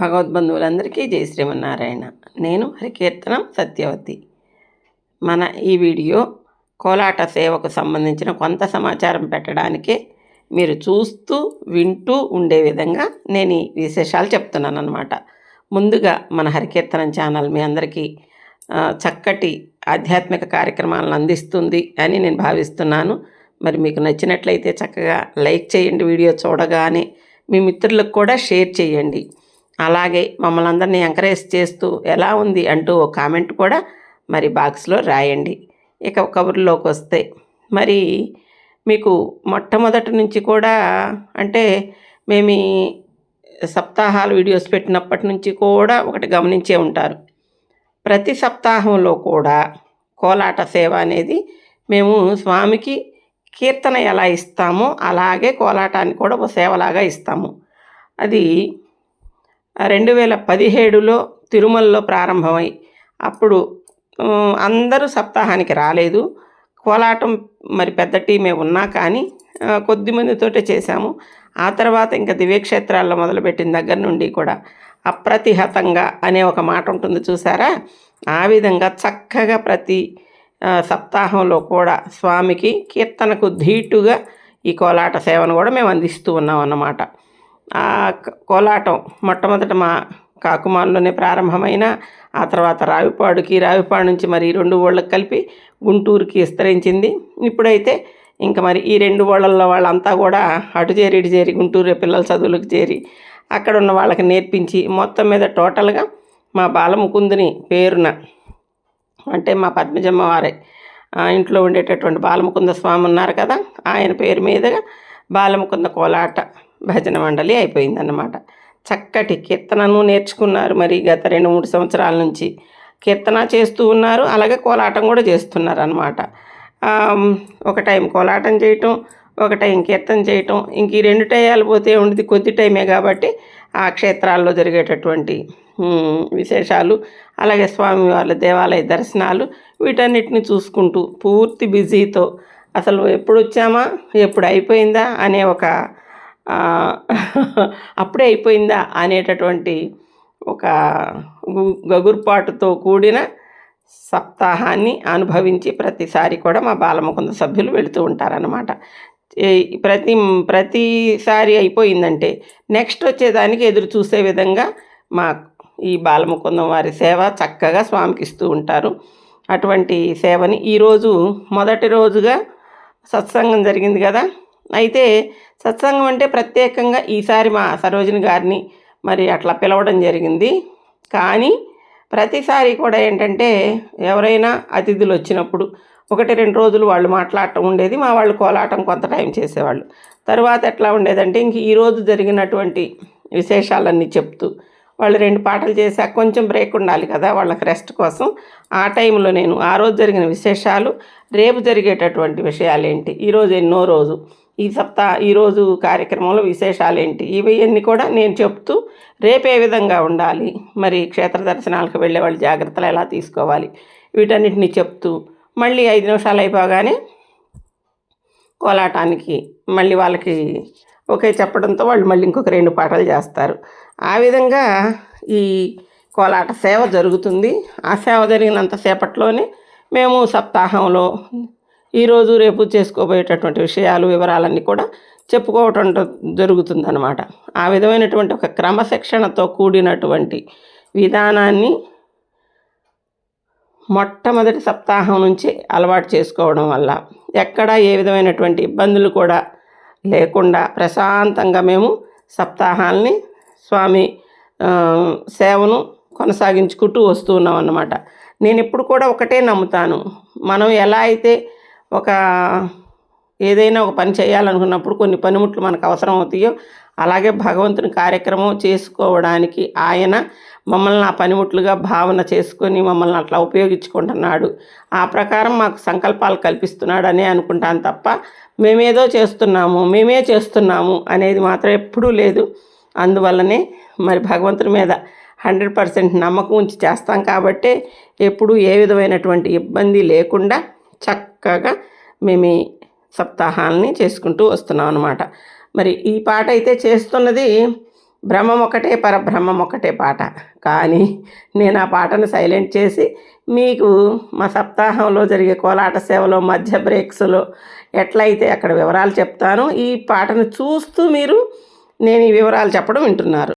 భగవద్బంధువులందరికీ జై శ్రీమన్నారాయణ. నేను హరికీర్తనం సత్యవతి. మన ఈ వీడియో కోలాట సేవకు సంబంధించిన కొంత సమాచారం పెట్టడానికే మీరు చూస్తూ వింటూ ఉండే విధంగా నేను ఈ విశేషాలు చెప్తున్నాను అనమాట ముందుగా మన హరికీర్తనం ఛానల్ మీ అందరికీ చక్కటి ఆధ్యాత్మిక కార్యక్రమాలను అందిస్తుంది అని నేను భావిస్తున్నాను. మరి మీకు నచ్చినట్లయితే చక్కగా లైక్ చేయండి వీడియో చూడగానే మీ మిత్రులకు కూడా షేర్ చేయండి. అలాగే మమ్మల్ని అందరినీ ఎంకరేజ్ చేస్తూ ఎలా ఉంది అంటూ ఒక కామెంట్ కూడా మరి బాక్స్లో రాయండి. ఇక కబుర్లోకి వస్తే మరి మీకు మొట్టమొదటి నుంచి కూడా అంటే మేము సప్తాహాలు వీడియోస్ పెట్టినప్పటి నుంచి కూడా ఒకటి గమనించే ఉంటారు. ప్రతి సప్తాహంలో కూడా కోలాట సేవ అనేది మేము స్వామికి కీర్తన ఎలా ఇస్తామో అలాగే కోలాటాన్ని కూడా ఒక సేవలాగా ఇస్తాము. అది రెండు వేల పదిహేడులో తిరుమలలో ప్రారంభమై అప్పుడు అందరూ సప్తాహానికి రాలేదు. కోలాటం మరి పెద్ద టీమే ఉన్నా కానీ కొద్ది మందితోటే చేశాము. ఆ తర్వాత ఇంకా దివ్యక్షేత్రాల్లో మొదలుపెట్టిన దగ్గర నుండి కూడా అప్రతిహతంగా అనే ఒక మాట ఉంటుంది చూసారా? ఆ విధంగా చక్కగా ప్రతి సప్తాహంలో కూడా స్వామికి కీర్తనకు ధీటుగా ఈ కోలాట సేవను కూడా మేము అందిస్తూ ఉన్నాం అన్నమాట ఆ కోలాటం మొట్టమొదట మా కాకుమాల్లోనే ప్రారంభమైన ఆ తర్వాత రావిపాడుకి రావిపాడు నుంచి మరి ఈ రెండు ఓళ్ళకి కలిపి గుంటూరుకి విస్తరించింది. ఇప్పుడైతే ఇంకా మరి ఈ రెండు ఓళ్ళల్లో వాళ్ళంతా కూడా అటు చేరి ఇటు చేరి గుంటూరు పిల్లల చదువులకు చేరి అక్కడ ఉన్న వాళ్ళకి నేర్పించి మొత్తం మీద టోటల్గా మా బాలముకుందుని పేరున అంటే మా పద్మజమ్మ వారే ఆ ఇంట్లో ఉండేటటువంటి బాలముకుంద స్వామి ఉన్నారు కదా ఆయన పేరు మీదుగా బాలముకుంద కోలాట. భజన మండలి అయిపోయిందన్నమాట. చక్కటి కీర్తనను నేర్చుకున్నారు మరి గత రెండు మూడు సంవత్సరాల నుంచి. కీర్తన చేస్తూ ఉన్నారు అలాగే కోలాటం కూడా చేస్తున్నారు అనమాట ఒక టైం కోలాటం చేయటం ఒక టైం కీర్తన చేయటం ఇంక ఈ రెండు టయాలు పోతే ఉండేది కొద్ది టైమే కాబట్టి ఆ క్షేత్రాల్లో జరిగేటటువంటి విశేషాలు అలాగే స్వామివార్ల దేవాలయ దర్శనాలు వీటన్నిటిని చూసుకుంటూ పూర్తి బిజీతో అసలు ఎప్పుడు వచ్చామా ఎప్పుడు అయిపోయిందా అనే ఒక అప్పుడే అయిపోయిందా అనేటటువంటి ఒక గు- గగుర్పాటుతో కూడిన సప్తాహాన్ని అనుభవించి ప్రతిసారి కూడా మా బాలముకుంద సభ్యులు వెళుతూ ఉంటారన్నమాట. ప్రతి ప్రతిసారి అయిపోయిందంటే నెక్స్ట్ వచ్చేదానికి ఎదురు చూసే విధంగా మా ఈ బాలముకుందం వారి సేవ చక్కగా స్వామికి ఇస్తూ ఉంటారు. అటువంటి సేవని ఈరోజు మొదటి రోజుగా సత్సంగం జరిగింది కదా. అయితే సత్సంగం అంటే ప్రత్యేకంగా ఈసారి మా సరోజిని గారిని మరి అట్లా పిలవడం జరిగింది. కానీ ప్రతిసారి కూడా ఏంటంటే ఎవరైనా అతిథులు వచ్చినప్పుడు ఒకటి రెండు రోజులు వాళ్ళు మాట్లాడటం ఉండేది. మా వాళ్ళు కోలాటం కొంత టైం చేసేవాళ్ళు. తర్వాత ఎట్లా ఉండేదంటే ఇంక ఈరోజు జరిగినటువంటి విశేషాలన్నీ చెప్తూ వాళ్ళు రెండు పాటలు చేశాక కొంచెం బ్రేక్ ఉండాలి కదా వాళ్ళకి రెస్ట్ కోసం. ఆ టైంలో నేను ఆ రోజు జరిగిన విశేషాలు రేపు జరిగేటటువంటి విషయాలు ఏంటి ఈరోజు ఎన్నో రోజు ఈ సప్తా ఈరోజు కార్యక్రమంలో విశేషాలు ఏంటి ఇవన్నీ కూడా నేను చెప్తూ రేపు ఏ విధంగా ఉండాలి మరి క్షేత్ర దర్శనాలకు వెళ్ళే వాళ్ళు జాగ్రత్తలు ఎలా తీసుకోవాలి వీటన్నిటిని చెప్తూ మళ్ళీ ఐదు నిమిషాలు అయిపోగానే కోలాటానికి మళ్ళీ వాళ్ళకి ఓకే చెప్పడంతో వాళ్ళు మళ్ళీ ఇంకొక రెండు పాటలు చేస్తారు. ఆ విధంగా ఈ కోలాట సేవ జరుగుతుంది. ఆ సేవ జరిగినంత సేపట్లోనే మేము సప్తాహంలో ఈరోజు రేపు చేసుకోబోయేటటువంటి విషయాలు వివరాలన్నీ కూడా చెప్పుకోవటం జరుగుతుందన్నమాట. ఆ విధమైనటువంటి ఒక క్రమశిక్షణతో కూడినటువంటి విధానాన్ని మొట్టమొదటి సప్తాహం నుంచి అలవాటు చేసుకోవడం వల్ల ఎక్కడ ఏ విధమైనటువంటి ఇబ్బందులు కూడా లేకుండా ప్రశాంతంగా మేము సప్తాహాల్ని స్వామి సేవను కొనసాగించుకుంటూ వస్తూ ఉన్నాం అన్నమాట నేను ఇప్పుడు కూడా ఒకటే నమ్ముతాను. మనం ఎలా అయితే ఒక ఏదైనా ఒక పని చేయాలనుకున్నప్పుడు కొన్ని పనిముట్లు మనకు అవసరం అవుతాయో అలాగే భగవంతుని కార్యక్రమం చేసుకోవడానికి ఆయన మమ్మల్ని ఆ పనిముట్లుగా భావన చేసుకొని మమ్మల్ని అట్లా ఉపయోగించుకుంటున్నాడు. ఆ ప్రకారం మాకు సంకల్పాలు కల్పిస్తున్నాడు అనే అనుకుంటాను తప్ప మేమేదో చేస్తున్నాము మేమే చేస్తున్నాము అనేది మాత్రం ఎప్పుడూ లేదు. అందువల్లనే మరి భగవంతుని మీద హండ్రెడ్ పర్సెంట్ నమ్మకం ఉంచి చేస్తాం కాబట్టే ఎప్పుడు ఏ విధమైనటువంటి ఇబ్బంది లేకుండా చక్కగా మేము ఈ సప్తాహాలని చేసుకుంటూ వస్తున్నాం అనమాట మరి ఈ పాట అయితే చేస్తున్నది బ్రహ్మం ఒకటే పరబ్రహ్మం ఒకటే పాట. కానీ నేను ఆ పాటను సైలెంట్ చేసి మీకు మా సప్తాహంలో జరిగే కోలాట సేవలో మధ్య బ్రేక్స్లో ఎట్లయితే అక్కడ వివరాలు చెప్తాను ఈ పాటను చూస్తూ మీరు నేను ఈ వివరాలు చెప్పడం వింటున్నారు.